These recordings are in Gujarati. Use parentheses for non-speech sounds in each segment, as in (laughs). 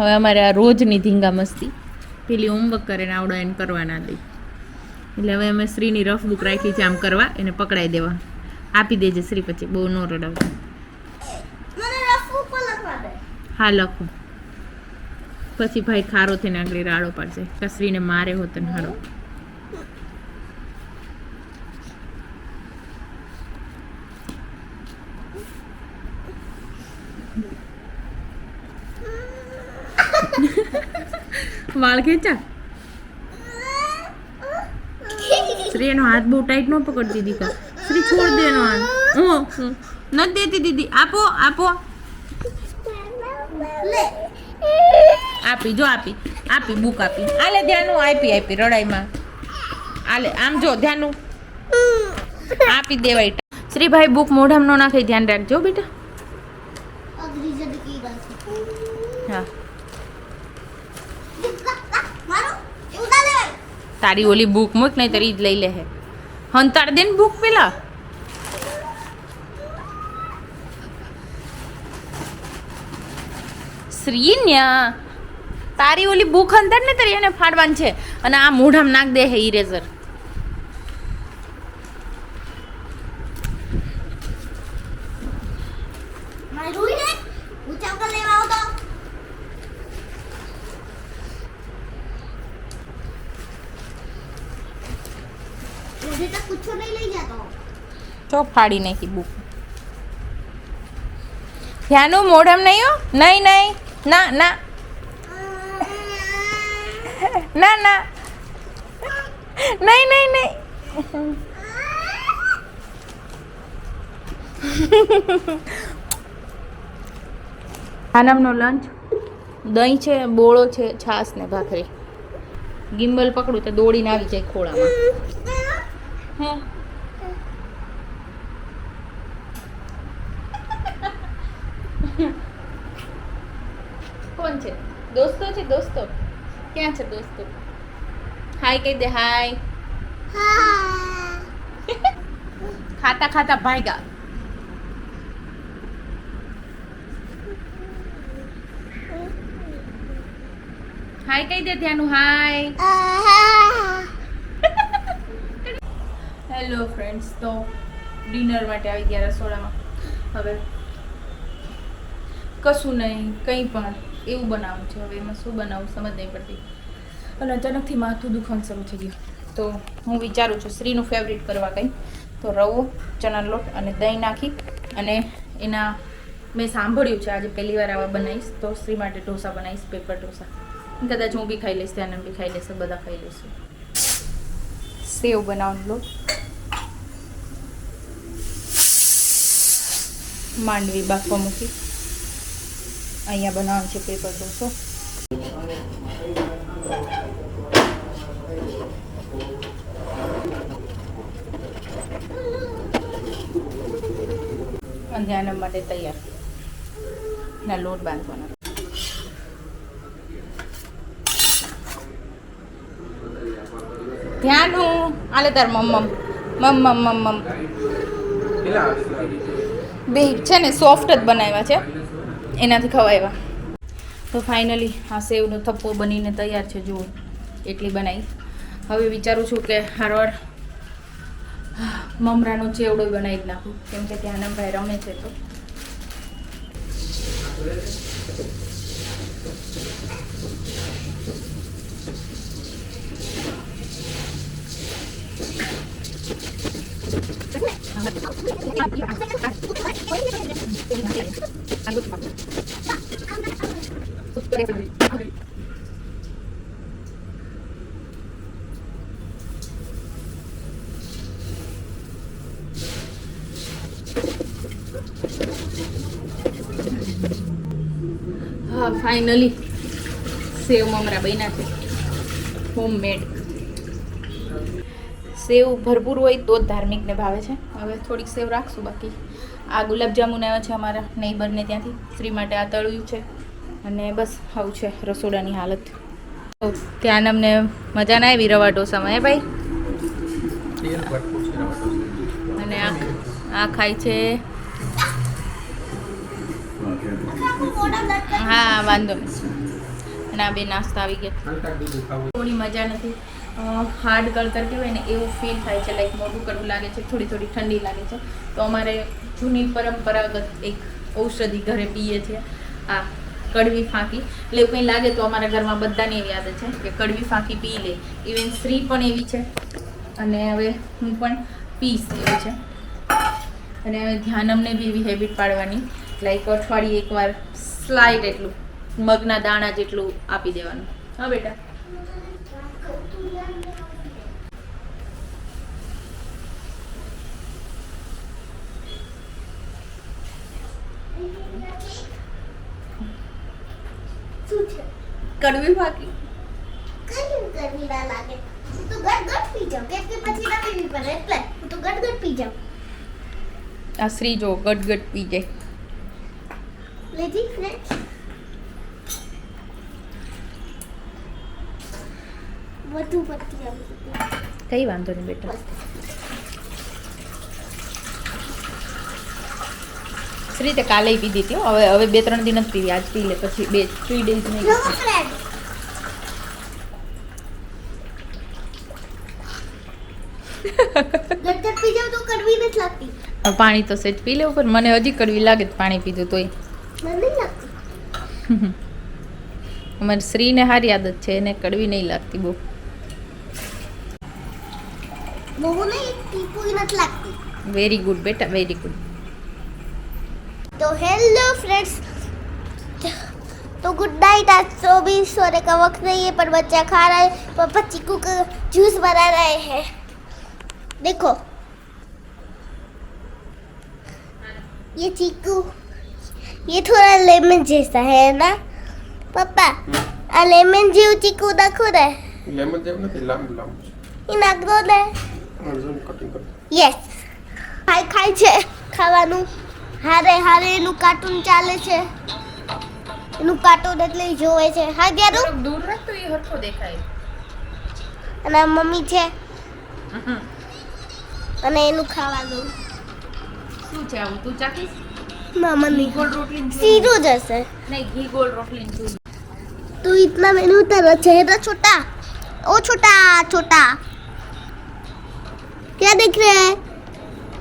હવે અમારે આ રોજની ધીંગા મસ્તી. પેલી હોમવર્ક કરે ને આવડો એને કરવાના દે. એટલે હવે અમે શ્રીની રફ બુક રાખી છે આમ કરવા એને પકડાઈ દેવા. આપી દેજે શ્રી પછી બહુ નો રડાવતા. મને રફુ પર લખવા દે. હા લખો. પછી ભાઈ ખારો થઈને આગળ રાડો પાડશે. કસરીને મારે હોત ને હારો વાળ ખેંચા. શ્રી એનો હાથ બહુ ટાઈટ ન પકડતી દીકા શ્રી છોડ દે એનો હાથ. હું ન નથી દેતી દીદી. આપો આપો. આપી જો આપી. આપી બુક આપી. આલે ધ્યાનું આપી આપી રડાઈમાં. આલે આમ જો ધ્યાનું આપી દેવાય. શ્રીભાઈ બુક મોઢામાં ન નાખે ધ્યાન રાખજો બેટા. હા મારો એવું ના લેવાય તારી ઓલી બુક મૂક નહીં તારી લઈ લે હે. હંતાડ દે બુક પેલા. શ્રીન્યા, તારી ઓલી બુક અંદર ને તારી એને ફાડવાની છે. અને આ મૂઢામ નાખ દે હે ઇરેઝર મારી રૂઈ ને ઊંચા ઉપર લેવા આવો તો બેટા નહીં લઈ જતો. તો ફાડી નાખી બુક. ધ્યાનું મોઢમ નહીં હો? નહીં નહીં. ના ના. ના ના. નહીં નહીં નહીં. આનામનો લંચ દહીં છે બોળો છે છાસ ને ભાખરી. ગિમ્બલ પકડું તો દોડીને આવી જાય ખોળામાં. કોણ છે? દોસ્તો છે દોસ્તો? ક્યાં છે દોસ્તો? હાય કહી દે હાય ખાતા ખાતા ભાગ્યા હાય કહી દે, ધ્યાનું હાય હેલો ફ્રેન્ડ્સ તો ડિનર માટે આવી ગયા રસોડામાં. હવે કશું નહીં, કંઈ પણ. એવું બનાવું છે. હવે એમાં શું બનાવવું સમજ નહીં પડતી. અને અચાનકથી માથું દુખવાનું શરૂ થઈ ગયું. તો હું વિચારું છું, શ્રીનું ફેવરિટ કરવા કંઈ. તો રવો ચણા લોટ અને દહીં નાખી અને એના મેં સાંભળ્યું છે, આજે પહેલી વાર આવા બનાવીશ. તો શ્રી માટે ઢોસા બનાવીશ પેપર ઢોસા. કદાચ હું બી ખાઈ લઈશ ત્યાં બી ખાઈ લઈશ, બધા ખાઈ લઈશું. સેવ બનાવવાનો લોટ. માંડવી બાફવા મૂકી. અહીંયા બનાવવાનું છે પેપર ઢોસો. અને આના માટે તૈયાર. ના, લોટ બાંધવાનો. ધ્યાન હું. આલે તાર મમ્મ મમ્મ મમ્મમ. બે છે ને સોફ્ટ જ બનાવ્યા છે. એનાથી ખવાવ્યા તો ફાઇનલી આ સેવનો થપ્પો બનીને તૈયાર છે. જુઓ, એટલી બનાવી. હવે વિચારું છું કે હારવાર મમરાનો ચેવડો બનાવી જ નાખું. કેમ કે ત્યાં નમભાઈ રમે છે તો. હા ફાઇનલી સેવ મમરા બન્યા છે. હોમમેડ સેવ ભરપૂર હોય તો જ ધાર્મિકને ભાવે છે. હવે થોડીક સેવ રાખશું બાકી. આ ગુલાબજાંબુને આવ્યા છે અમારા નેબરને ત્યાંથી. શ્રી માટે આ તળ્યું છે. અને બસ આવું છે રસોડાની હાલત. તો ત્યાં અમને મજા ના આવી રવા ઢોસામાં હે ભાઈ? અને આ આ ખાય છે હા, વાંધો અને આ બે નાસ્તા આવી ગયા. થોડી મજા નથી. હાર્ડ કળતર કહેવાય ને, એવું ફીલ થાય છે લાઈક મોટું કડવું લાગે છે, થોડી થોડી ઠંડી લાગે છે. તો અમારે જૂની પરંપરાગત એક ઔષધિ ઘરે પીએ છીએ આ કડવી ફાંકી. એટલે કંઈ લાગે તો અમારા ઘરમાં બધાને એવી આદત છે કે કડવી ફાંકી પી લે. ઇવન સ્ત્રી પણ એવી છે. અને હવે હું પણ પીશ એવી છે. અને હવે ધ્યાન અમને બી એવી હેબિટ પાડવાની. લાઈક અઠવાડિયે એકવાર સ્લાઇડ એટલું મગના દાણા જેટલું આપી દેવાનું. હા બેટા. કડવી ફાંકી કઈ કરવી ના લાગે? હું તો ગટ ગટ પી જાઉં. કેમ કે પછી ના પીવી પડે એટલે હું તો ગટ ગટ પી જાઉં. આ શ્રી જો ગટગટ પી જાય. લેજી ફ્રેન્ડ વધુ પડતી આવી કઈ વાંધો નહીં બેટા. શ્રી તે કાલે પીધી હતી હવે હવે બે ત્રણ દિન જ પીવી આજ પી લે પછી બે થ્રી ડેઝ નહીં. (laughs) પાણી તો સેજ પી લેવું પણ મને હજી કડવી લાગે પાણી પીધું તોય. અમારી શ્રીને સારી આદત છે એને કડવી નહીં લાગતી બહુ બહુ નહીં ટીપુઈ નથી લાગતી વેરી ગુડ બેટા વેરી ગુડ तो हेलो फ्रेंड्स तो गुड नाइट आज तो भी सोने का वक्त नहीं है पर बच्चा खा रहा है पापा चीकू का जूस बना रहे हैं देखो ये चीकू ये थोड़ा लेमन जैसा है ना पापा आ लेमन जेव चीकू नाखो ने લેમન જેવું નથી લાંબુ લાંબુ છે એ નાખ દો ને અર્જુન કટિંગ કર યસ ખાય ખાય છે ખાવાનું હારે હારે એનું કાર્ટૂન ચાલે છે એનું કાર્ટૂન એટલે ઈ જોવે છે હા ગ્યારું દૂર રાખ તો એ હરખો દેખાય અને આ મમ્મી છે અને એનું ખાવાનું શું છે આવું તું ચાખીશ मामा नहीं। गोल रोटी सीधो जैसे। नहीं घी गोल रोटी तू तो इतना मैंने उतारा चेहरा छोटा। ओ छोटा छोटा। क्या देख रहे हैं?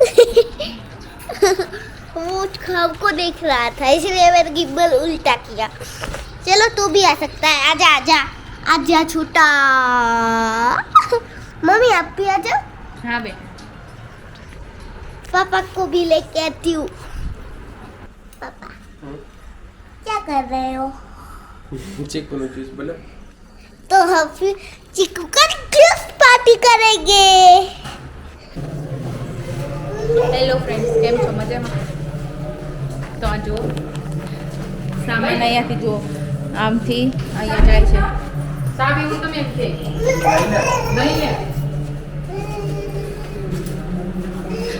(laughs) वो खब को देख रहा था इसलिए मैंने गिम्बल उल्टा किया। चलो तू भी आ सकता है। आजा आजा। आजा छोटा। (laughs) मम्मी आप भी आ जाओ हाँ बेटा पापा को भी लेके आती हूँ। क्या कर रहे हो ચીકુનું જ્યુસ બને तो हम फिर चिकू का गिफ्ट पार्टी करेंगे હેલો ફ્રેન્ડ્સ કેમ છો મજામાં તો આ જુઓ સામાન અહીંયાથી જુઓ આમથી અહીંયા જાય છે સાવ એવું તમે એમ કે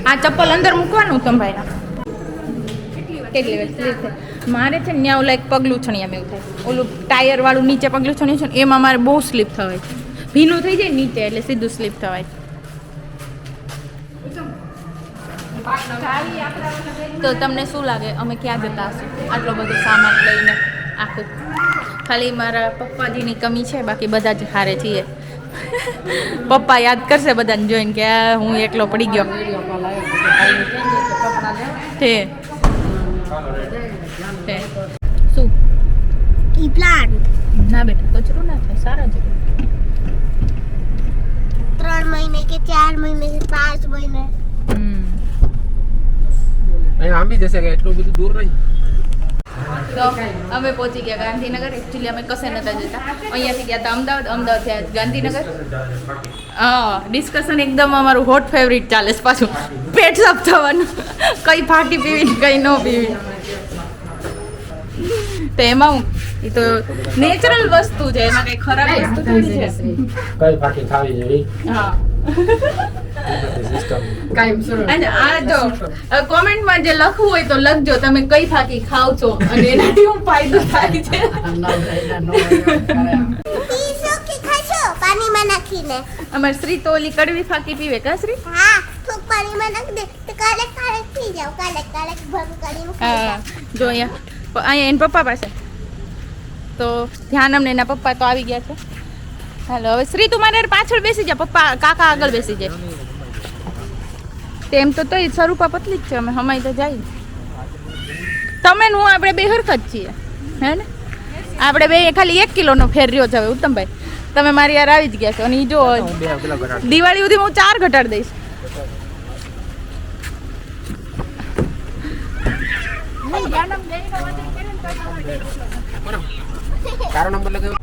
આ ચપ્પલ અંદર મૂકવાનું તંભાઈના કેટલી વાર clear થાય મારે છે ને ત્યાં ઓલા એક પગલું છણિયામાં એવું થાય ઓલું ટાયર વાળું નીચે પગલું છણિયું છે ને એમાં મારે બહુ સ્લીપ થવાય. ભીનું થઈ જાય નીચે એટલે સીધું સ્લીપ થવાય. તો તમને શું લાગે? અમે ક્યાં જતા હશું? આટલો બધો સામાન લઈને આખું. ખાલી મારા પપ્પાજીની કમી છે બાકી બધા જ હારે છીએ. પપ્પા યાદ કરશે બધાને જોઈને કે હું એકલો પડી ગયો. તે છે. શું? ઈ પ્લાન્ટ ના બેટા કચરો ના થાય સારા છે. ત્રણ મહિને કે ચાર મહિને કે પાંચ મહિને. અહીં આંબી જશે કે એટલું બધું દૂર નહીં અમે પહોંચી ગયા ગાંધીનગર. એકચ્યુઅલી અમે કશે નતા જતા. અહીંયાથી ગયા હતા અમદાવાદ અમદાવાદ ગાંધીનગર? હા ડિસ્કશન એકદમ અમારું હોટ ફેવરિટ ચાલે છે પાછું. પેટ સાફ થવાનું. કઈ ફાટી પીવી કઈ ન પીવી તો એમાં હું એ તો નેચરલ વસ્તુ છે એમાં કઈ ખરાબ વસ્તુ થોડી છે. કઈ ફાટી ખાવી જોઈએ હા. અને આ જો કોમેન્ટમાં જે લખવું હોય તો લખજો તમે કઈ ફાકી ખાવ છો અને એનાથી હું ફાયદો થાય છે. પીશો કે ખાશો પાણીમાં નાખીને અમાર શ્રી તો ઓલી કડવી ફાકી પીવે કા શ્રી હા થોક પાણીમાં નાખી દે તો કાલે કાલે પી જાવ કાલે કાલે ભરું કરીને હા જો અહીંયા પ- અહીંયા એના પપ્પા પાસે. તો ધ્યાન અમને એના પપ્પા તો આવી ગયા છે. હાલો હવે શ્રી તું મારે પાછળ બેસી જા પપ્પા કાકા આગળ બેસી જાય. તેમ તો તોય સ્વરૂપા પતલી જ છે અમે હમાઈ તો જાય. તમે ને હું આપણે બે હરકત છીએ હે ને? આપણે બે ખાલી એક કિલોનો ફેર રહ્યો છે હવે ઉત્તમભાઈ. તમે મારી યાર આવી જ ગયા છો. અને ઈ જો દિવાળી સુધી હું ચાર ઘટાડી દઈશ. તારો નંબર લગાવ્યો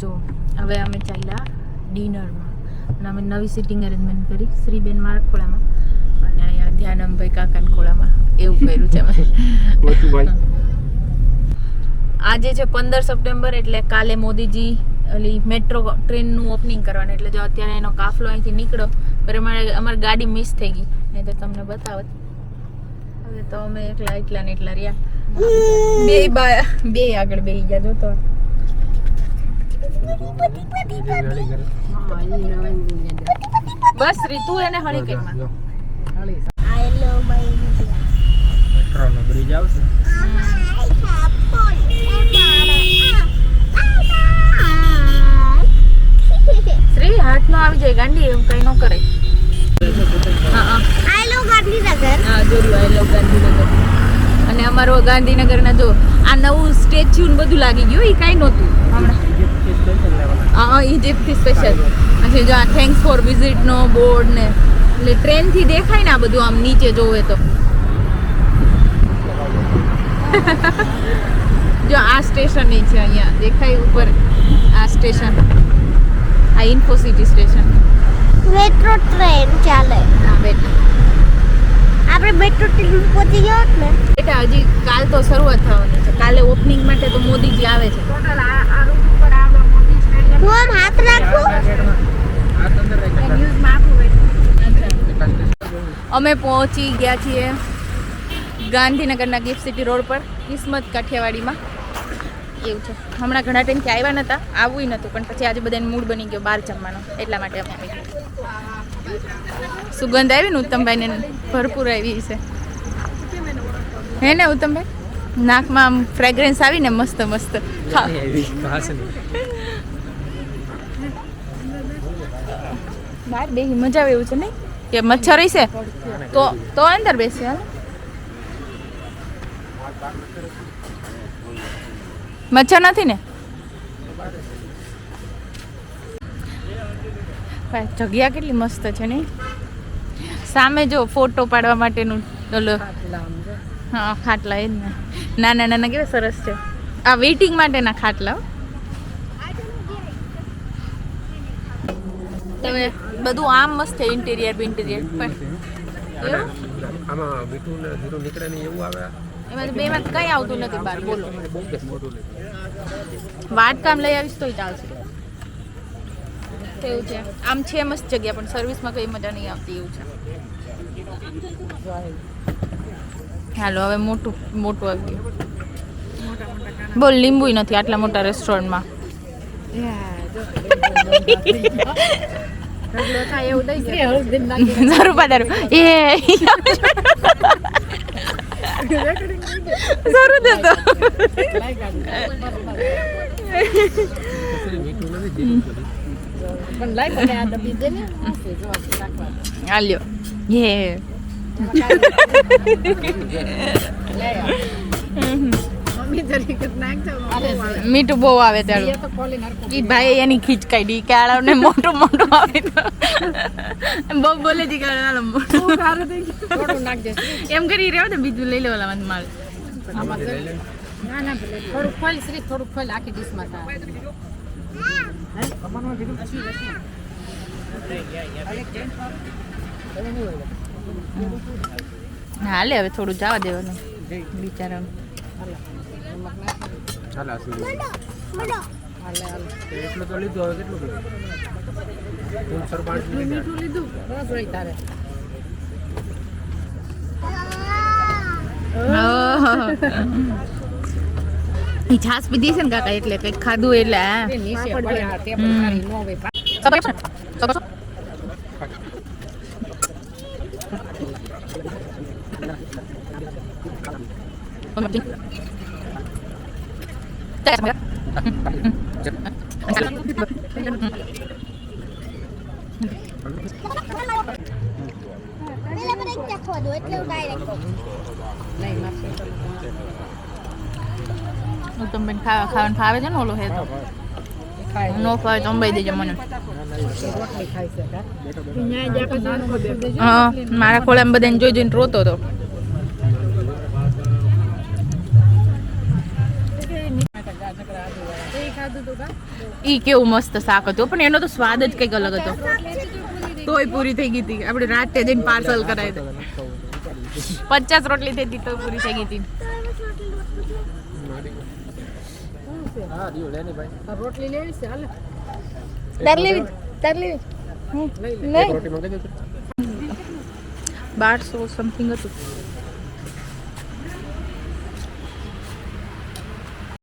જો હવે અમે ચાલ્યા ડિનરમાં. અને અમે નવી સિટિંગ અરેન્જમેન્ટ કરી શ્રીબેન મારા ખોળામાં અને અહીંયા ધ્યાનમભાઈ કાકાન ખોળામાં. એવું કર્યું છે અમે. આજે છે પંદર સપ્ટેમ્બર એટલે કાલે મોદીજી ઓલી મેટ્રો ટ્રેનનું ઓપનિંગ કરવાનું. એટલે જો અત્યારે એનો કાફલો અહીંથી નીકળ્યો પર અમારે અમારી ગાડી મિસ થઈ ગઈ. નહીં તો તમને બતાવત. હવે તો અમે એકલા એટલા ને એટલા રહ્યા. બે બા બે આગળ બે ગયા જો તો. બસ રીતુ એને હણી કેમાં આઈ લવ માય મેટ્રોનો બ્રિજ આવશે. શ્રી હાથમાં આવી જાય ગાંડી એવું કઈ ન કરે. હા હા. I love Gandhinagar. હા જોયું આઈ લવ ગાંધીનગર. અને અમારો ગાંધીનગરના જો આ નવું સ્ટેચ્યુ ને બધું લાગી ગયું એ કાંઈ નહોતું. હમણાં હા ઇજિપ્તથી સ્પેશિયલ પછી જો આ થેન્ક્સ ફોર વિઝિટનો બોર્ડ ને એટલે ટ્રેનથી દેખાય ને આ બધું આમ નીચે જોવે તો. (laughs) જો આ સ્ટેશન એ છે અહીંયા દેખાય ઉપર આ સ્ટેશન આ ઇન્ફોસિટી સ્ટેશન મેટ્રો ટ્રેન ચાલે. હા બેટા આપણે મેટ્રો ટ્રેન પહોંચી ગયો હોત ને. બેટા હજી કાલ તો શરૂઆત થવાની છે. કાલે ઓપનિંગ માટે તો મોદીજી આવે છે. હું આમ હાથ રાખું? અમે પહોંચી ગયા છીએ ગાંધીનગરના ગિફ્ટ સિટી રોડ પર કિસ્મત કાઠિયાવાડીમાં. એવું છે. હમણાં ઘણા ટાઈમથી આવ્યા નહોતા આવવું નહોતું પણ પછી આજે બધાને મૂડ બની ગયો બહાર જમવાનો. એટલા માટે અમે આવી ગયા. સુગંધ આવી ને ઉત્તમભાઈને ભરપૂર આવી છે. હે ને ઉત્તમભાઈ? નાકમાં આમ ફ્રેગ્રન્સ આવી ને મસ્ત મસ્ત. બહાર બે મજા આવે એવું છે નહીં? કે મચ્છર હશે? તો તો અંદર બેસે હાલ. મચ્છર નથી ને? જગ્યા કેટલી મસ્ત છે ને સામે જો ફોટો પાડવા માટેનું ઓલો હા ખાટલા એ જ ને. નાના નાના કેવા સરસ છે. આ વેઇટિંગ માટેના ખાટલા તમે બધું આમ મસ્ત છે ઇન્ટિરિયર ઇન્ટિરિયર પણ એવું? આમાં મીઠું ને જીરું નીકળે ને એવું આવે. એમાં બેમાં કઈ આવતું નથી બહાર બોલો. વાટકામ લઈ આવીશ તોય ચાલશે. એવું છે. આમ છે મસ્ત જગ્યા પણ સર્વિસમાં કઈ મજા નહીં આવતી એવું છે. હાલો હવે મોટું મોટું આવી ગયું. બોલ લીંબુ નથી આટલા મોટા રેસ્ટોરન્ટમાં જરૂર પધારો એ જરૂર દેતો (laughs) મીઠું નથી જીરું નથી. આલ્યો યે મીઠું બહુ આવે ત્યારે. ભાઈ એની ખીચ કાઢી કે ને મોટું મોટું આવે તો. બહુ બોલે છે કે આળવ મોટું એમ કરી રહ્યો ને બીજું લઈ લેવાલા મને માલ હાલે હવે થોડું જવા દેવાનું બિચારા ચાલ એટલું તો લીધું હવે કેટલું લીધું? ત્રણસો પાંચ લીધા. (laughs) ઈ છાસ પીધી છે ને કાકા એટલે કંઈક ખાધું એટલે હા. પેલા મને એક ચાખવા દો એટલે હું ડાયરેક્ટ ખાવા ખાવાનું ફાવે છે ને ઓલો હે તો? નો ફાવે તો અંબાઈ દેજો મને. મારા ખોળામાં બધાને જોઈ જોઈને રોતો હતો ઈ કેવું મસ્ત શાક હતું પણ એનો તો સ્વાદ જ કંઈક અલગ હતો. તોય પૂરી થઈ ગઈ હતી. આપણે રાતે જઈને પાર્સલ કરાવી પચાસ રોટલી થઈ હતી, તોય પૂરી થઈ ગઈ હતી. હા લેની ભાઈ. રોટલી લેવી છે હાલે. તાર લેવી તાર લેવી. એક મંગાવી બારસો સમથિંગ હતું.